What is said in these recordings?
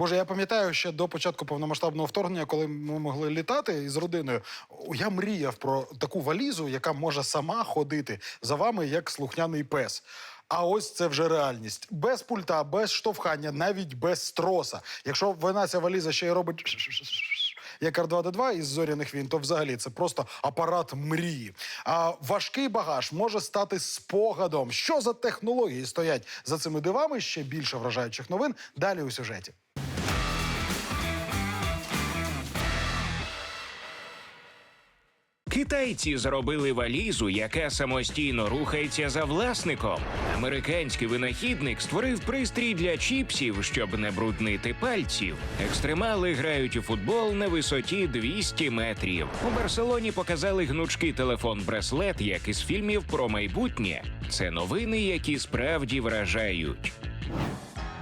Боже, я пам'ятаю ще до початку повномасштабного вторгнення, коли ми могли літати із родиною. Я мріяв про таку валізу, яка може сама ходити за вами як слухняний пес. А ось це вже реальність. Без пульта, без штовхання, навіть без троса. Якщо вона ця валіза ще й робить як Р2Д2 із зоряних війн, то взагалі це просто апарат мрії. А важкий багаж може стати спогадом. Що за технології стоять за цими дивами? Ще більше вражаючих новин. Далі у сюжеті. Китайці зробили валізу, яка самостійно рухається за власником. Американський винахідник створив пристрій для чіпсів, щоб не бруднити пальців. Екстремали грають у футбол на висоті 200 метрів. У Барселоні показали гнучкий телефон-браслет, як із фільмів про майбутнє. Це новини, які справді вражають.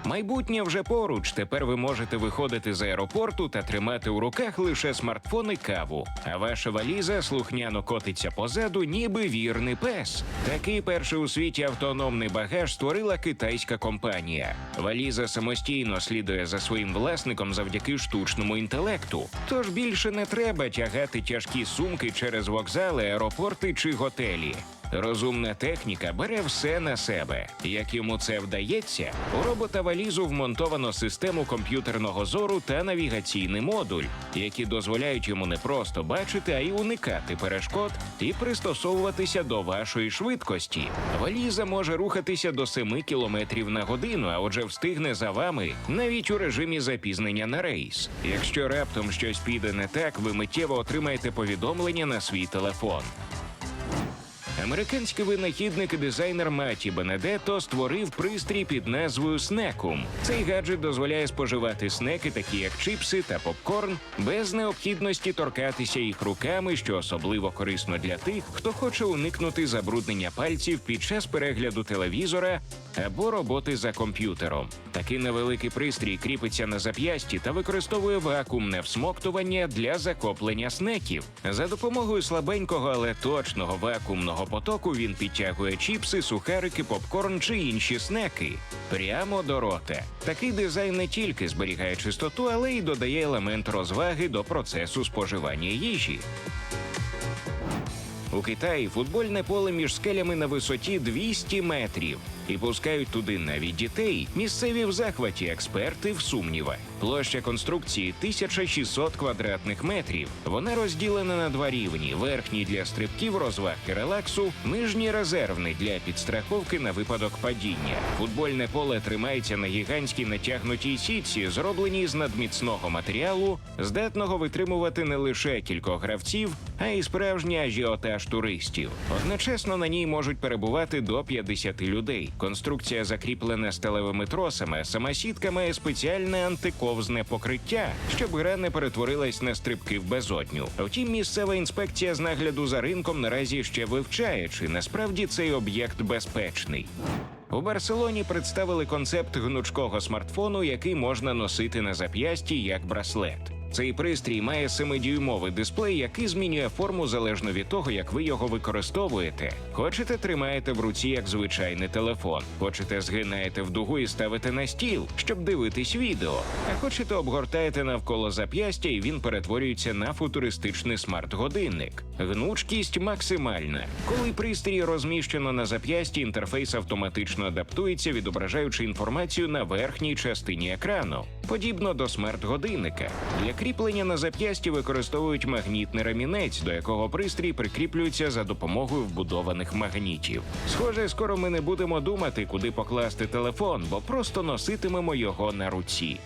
Майбутнє вже поруч. Тепер ви можете виходити з аеропорту та тримати у руках лише смартфон і каву. А ваша валіза слухняно котиться позаду, ніби вірний пес. Такий перший у світі автономний багаж створила китайська компанія. Валіза самостійно слідує за своїм власником завдяки штучному інтелекту. Тож більше не треба тягати тяжкі сумки через вокзали, аеропорти чи готелі. Розумна техніка бере все на себе. Як йому це вдається, у робота валізу вмонтовано систему комп'ютерного зору та навігаційний модуль, які дозволяють йому не просто бачити, а й уникати перешкод і пристосовуватися до вашої швидкості. Валіза може рухатися до 7 км на годину, а отже, встигне за вами навіть у режимі запізнення на рейс. Якщо раптом щось піде не так, ви миттєво отримаєте повідомлення на свій телефон. Американський винахідник і дизайнер Маті Бенедетто створив пристрій під назвою Снекум. Цей гаджет дозволяє споживати снеки, такі як чипси та попкорн, без необхідності торкатися їх руками, що особливо корисно для тих, хто хоче уникнути забруднення пальців під час перегляду телевізора або роботи за комп'ютером. Такий невеликий пристрій кріпиться на зап'ясті та використовує вакуумне всмоктування для захоплення снеків. За допомогою слабенького, але точного вакуумного потоку він підтягує чіпси, сухарики, попкорн чи інші снеки прямо до рота. Такий дизайн не тільки зберігає чистоту, але й додає елемент розваги до процесу споживання їжі. У Китаї футбольне поле між скелями на висоті 200 метрів. І пускають туди навіть дітей. Місцеві в захваті, експерти в сумнівах. Площа конструкції 1600 квадратних метрів. Вона розділена на два рівні: верхній для стрибків, розваг і релаксу, нижній резервний для підстраховки на випадок падіння. Футбольне поле тримається на гігантській натягнутій сітці, зробленій з надміцного матеріалу, здатного витримувати не лише кількох гравців, а й справжній ажіотаж туристів. Одночасно на ній можуть перебувати до 50 людей. Конструкція закріплена сталевими тросами. Сама сітка має спеціальне антиковзне покриття, щоб гра не перетворилась на стрибки в безодню. Втім, місцева інспекція з нагляду за ринком наразі ще вивчає, чи насправді цей об'єкт безпечний. У Барселоні представили концепт гнучкого смартфону, який можна носити на зап'ясті як браслет. Цей пристрій має 7-дюймовий дисплей, який змінює форму залежно від того, як ви його використовуєте. Хочете, тримаєте в руці як звичайний телефон. Хочете, згинаєте в дугу і ставите на стіл, щоб дивитись відео. А хочете, обгортаєте навколо зап'ястя, і він перетворюється на футуристичний смарт-годинник. Гнучкість максимальна. Коли пристрій розміщено на зап'ясті, інтерфейс автоматично адаптується, відображаючи інформацію на верхній частині екрану, подібно до смарт-годинника. Для кріплення на зап'ясті використовують магнітний ремінець, до якого пристрій прикріплюється за допомогою вбудованих магнітів. Схоже, скоро ми не будемо думати, куди покласти телефон, бо просто носитимемо його на руці.